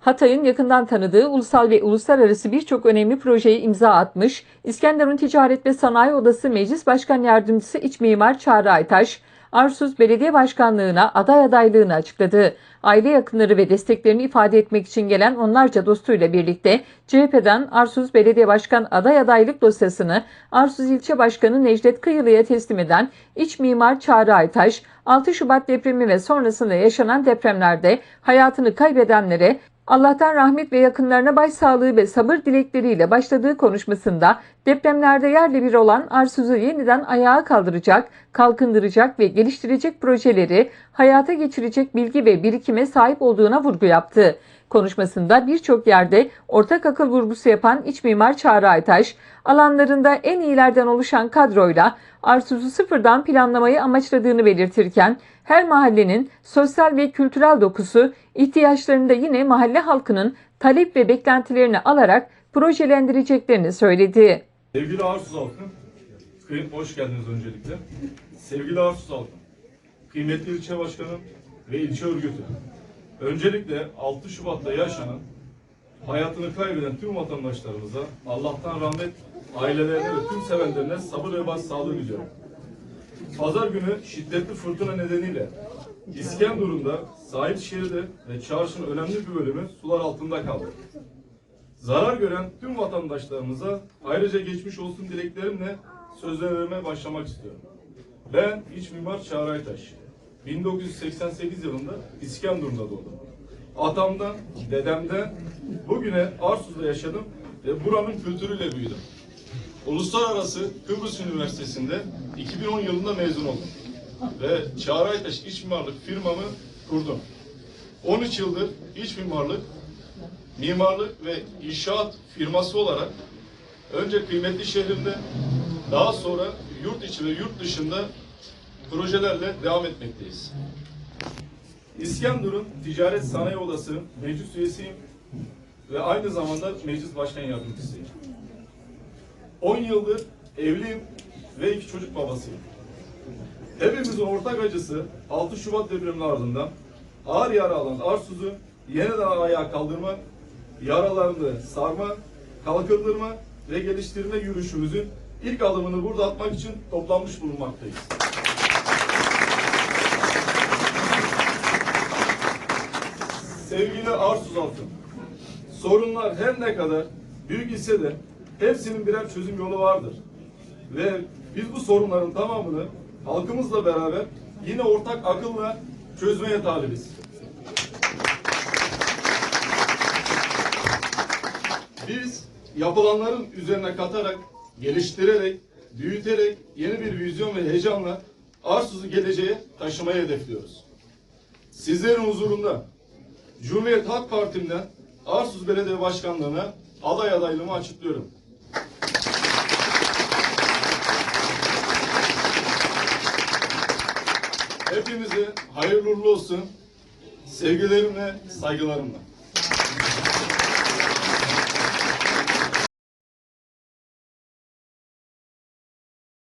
Hatay'ın yakından tanıdığı ulusal ve uluslararası birçok önemli projeye imza atmış, İskenderun Ticaret ve Sanayi Odası Meclis Başkan Yardımcısı İç Mimar Çağrı Aytaş, Arsuz Belediye Başkanlığı'na aday adaylığını açıkladı. Aile yakınları ve desteklerini ifade etmek için gelen onlarca dostuyla birlikte CHP'den Arsuz Belediye Başkan aday adaylık dosyasını Arsuz İlçe Başkanı Necdet Kıyılı'ya teslim eden İç Mimar Çağrı Aytaş, 6 Şubat depremi ve sonrasında yaşanan depremlerde hayatını kaybedenlere Allah'tan rahmet ve yakınlarına başsağlığı ve sabır dilekleriyle başladığı konuşmasında depremlerde yerle bir olan Arsuz'u yeniden ayağa kaldıracak, kalkındıracak ve geliştirecek projeleri hayata geçirecek bilgi ve birikime sahip olduğuna vurgu yaptı. Konuşmasında birçok yerde ortak akıl vurgusu yapan iç mimar Çağrı Aytaş, alanlarında en iyilerden oluşan kadroyla Arsuz'u sıfırdan planlamayı amaçladığını belirtirken, her mahallenin sosyal ve kültürel dokusu ihtiyaçlarını da yine mahalle halkının talep ve beklentilerini alarak projelendireceklerini söyledi. Sevgili Arsuz halkı, hoş geldiniz öncelikle. Sevgili Arsuz halkı, kıymetli ilçe başkanım ve ilçe örgütü. Öncelikle 6 Şubat'ta yaşanan, hayatını kaybeden tüm vatandaşlarımıza Allah'tan rahmet, ailelerine ve tüm sevenlerine sabır ve başsağlığı diliyorum. Pazar günü şiddetli fırtına nedeniyle İskenderun'da sahil şeridi ve çarşının önemli bir bölümü sular altında kaldı. Zarar gören tüm vatandaşlarımıza ayrıca geçmiş olsun dileklerimle sözlerime başlamak istiyorum. Ben iç mimar Çağrı Aytaş. 1988 yılında İskenderun'da doğdum. Atamdan, dedemden bugüne Arsuz'da yaşadım ve buranın kültürüyle büyüdüm. Uluslararası Kıbrıs Üniversitesi'nde 2010 yılında mezun oldum. Ve Çağrı Aytaş İç Mimarlık firmamı kurdum. 13 yıldır iç mimarlık, mimarlık ve inşaat firması olarak önce kıymetli şehrimde daha sonra yurt içi ve yurt dışında projelerle devam etmekteyiz. İskenderun Ticaret Sanayi Odası meclis üyesiyim ve aynı zamanda meclis başkan yardımcısıyım. 10 yıldır evliyim ve iki çocuk babasıyım. Hepimizin ortak acısı 6 Şubat depreminin ardından ağır yara alan Arsuz'u yeniden ayağa kaldırma, yaralarını sarma, kalkındırma ve geliştirme yürüyüşümüzün ilk adımını burada atmak için toplanmış bulunmaktayız. Sevgili Arsuz halkı, sorunlar her ne kadar büyük ise de hepsinin birer çözüm yolu vardır. Ve biz bu sorunların tamamını halkımızla beraber yine ortak akılla çözmeye talibiz. Biz yapılanların üzerine katarak, geliştirerek, büyüterek yeni bir vizyon ve heyecanla Arsuz'u geleceğe taşımayı hedefliyoruz. Sizlerin huzurunda Cumhuriyet Halk Partim'den Arsuz Belediye Başkanlığı'na aday adaylığımı açıklıyorum. Hepinize hayırlı olsun. Sevgilerimle, saygılarımla.